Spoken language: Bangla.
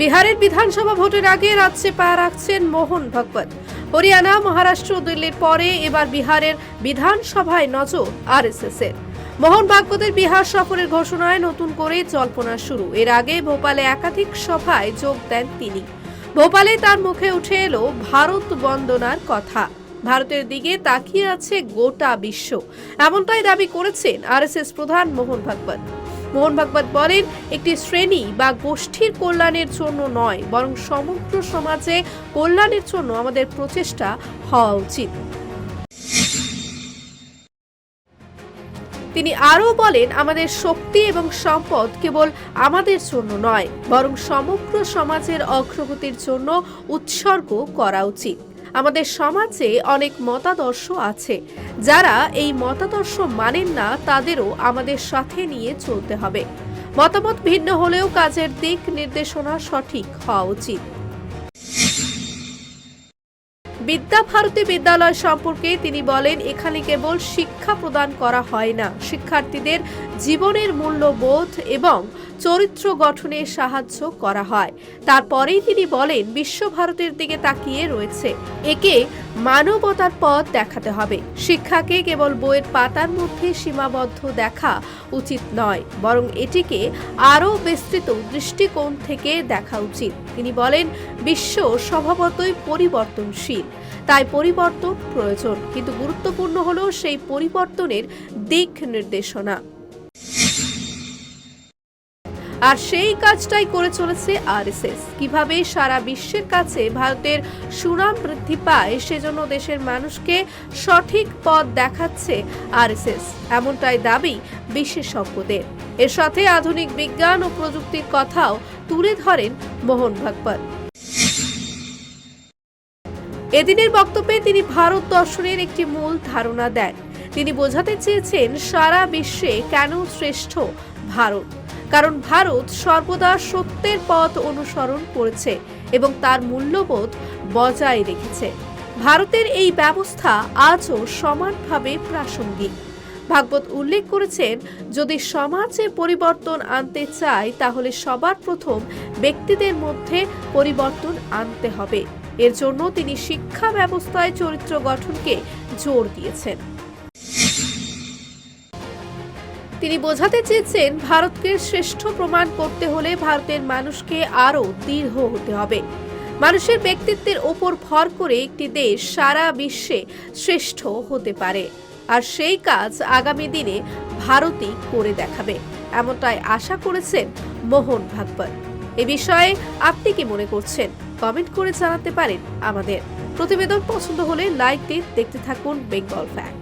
বিহারের বিধানসভা ভোটের আগে রাজ্যে পা রাখছেন মোহন ভগবত। হরিয়ানা, মহারাষ্ট্র দিল্লির পরে এবার বিহারের বিধানসভায় নজর আরএসএস এর মোহন ভাগবতের বিহার সফরের ঘোষণায় নতুন করে জল্পনা শুরু। এর আগে ভোপালে একাধিক সভায় যোগ দেন তিনি। ভোপালে তার মুখে উঠে এলো ভারত বন্দনার কথা। ভারতের দিকে তাকিয়ে আছে গোটা বিশ্ব। এমনটাই দাবি করেছেন আরএসএস প্রধান মোহন ভাগবত। মোহন ভাগবত বলেন, একটি শ্রেণি বা গোষ্ঠীর কল্যাণের জন্য নয়, বরং সমগ্র সমাজে কল্যাণের জন্য আমাদের প্রচেষ্টা হওয়া উচিত। তিনি আরও বলেন, আমাদের শক্তি এবং সম্পদ কেবল আমাদের জন্য নয়, বরং সমগ্র সমাজের অগ্রগতির জন্য উৎসর্গ করা উচিত। আমাদের সমাজে অনেক মতাদর্শ আছে। যারা এই মতাদর্শ মানেন না, তাদেরও আমাদের সাথে নিয়ে চলতে হবে। মতামত ভিন্ন হলেও কাজের দিক নির্দেশনা সঠিক হওয়া উচিত। বিদ্যাভারতী বিদ্যালয় সম্পর্কে তিনি বলেন, এখানে কেবল শিক্ষা প্রদান করা হয় না। শিক্ষার্থীদের জীবনের মূল্যবোধ এবং চরিত্র গঠনে সাহায্য করা হয়। তারপরেই তিনি বলেন বিশ্বভারতের দিকে তাকিয়ে রয়েছে। একে মানবতার পথ দেখাতে হবে। শিক্ষাকে কেবল বইয়ের পাতার মধ্যে সীমাবদ্ধ দেখা উচিত নয়, বরং এটিকে আরও বিস্তৃত দৃষ্টিকোণ থেকে দেখা উচিত। তিনি বলেন, বিশ্ব স্বভাবতই পরিবর্তনশীল, তাই পরিবর্তন প্রয়োজন। কিন্তু গুরুত্বপূর্ণ হলো সেই পরিবর্তনের দিক নির্দেশনা। আর সেই কাজটাই করে চলেছে আরএসএস। কীভাবে সারা বিশ্বের কাছে ভারতের সুনাম বৃদ্ধি পায়, সেজন্য দেশের মানুষকে সঠিক পথ দেখাচ্ছে আরএসএস। এমনটাই দাবি বিশেষজ্ঞদের। এর সাথে আধুনিক বিজ্ঞান ও প্রযুক্তির কথাও তুলে ধরেন মোহন ভাগবত। এদিনের বক্তব্যে তিনি ভারত দর্শনের একটি মূল ধারণা দেন। তিনি বোঝাতে চেয়েছেন, সারা বিশ্বে কেন শ্রেষ্ঠ ভারত? কারণ ভারত সর্বদা সত্যের পথ অনুসরণ করেছে এবং তার মূল্যবোধ বজায় রেখেছে। ভারতের এই ব্যবস্থা আজও সমানভাবে প্রাসঙ্গিক। ভাগবত উল্লেখ করেছেন, যদি সমাজে পরিবর্তন আনতে চায়, তাহলে সবার প্রথম ব্যক্তিদের মধ্যে পরিবর্তন আনতে হবে। এর জন্য তিনি শিক্ষা ব্যবস্থায় চরিত্র গঠনকে জোর দিয়েছেন। তিনি বোঝাতে চেয়েছেন, ভারতকে শ্রেষ্ঠ প্রমাণ করতে হলে ভারতের মানুষকে আরও দৃঢ় হতে হবে। মানুষের ব্যক্তিত্বের ওপর ভর করে একটি দেশ সারা বিশ্বে শ্রেষ্ঠ হতে পারে। আর সেই কাজ আগামী দিনে ভারতই করে দেখাবে, এমনটাই আশা করেছেন মোহন ভাগবত। এ বিষয়ে আপনি কি মনে করছেন? কমেন্ট করে জানাতে পারেন আমাদের। প্রতিবেদন পছন্দ হলে লাইক দিন দেখতে থাকুন বেঙ্গল ফ্যাক্টস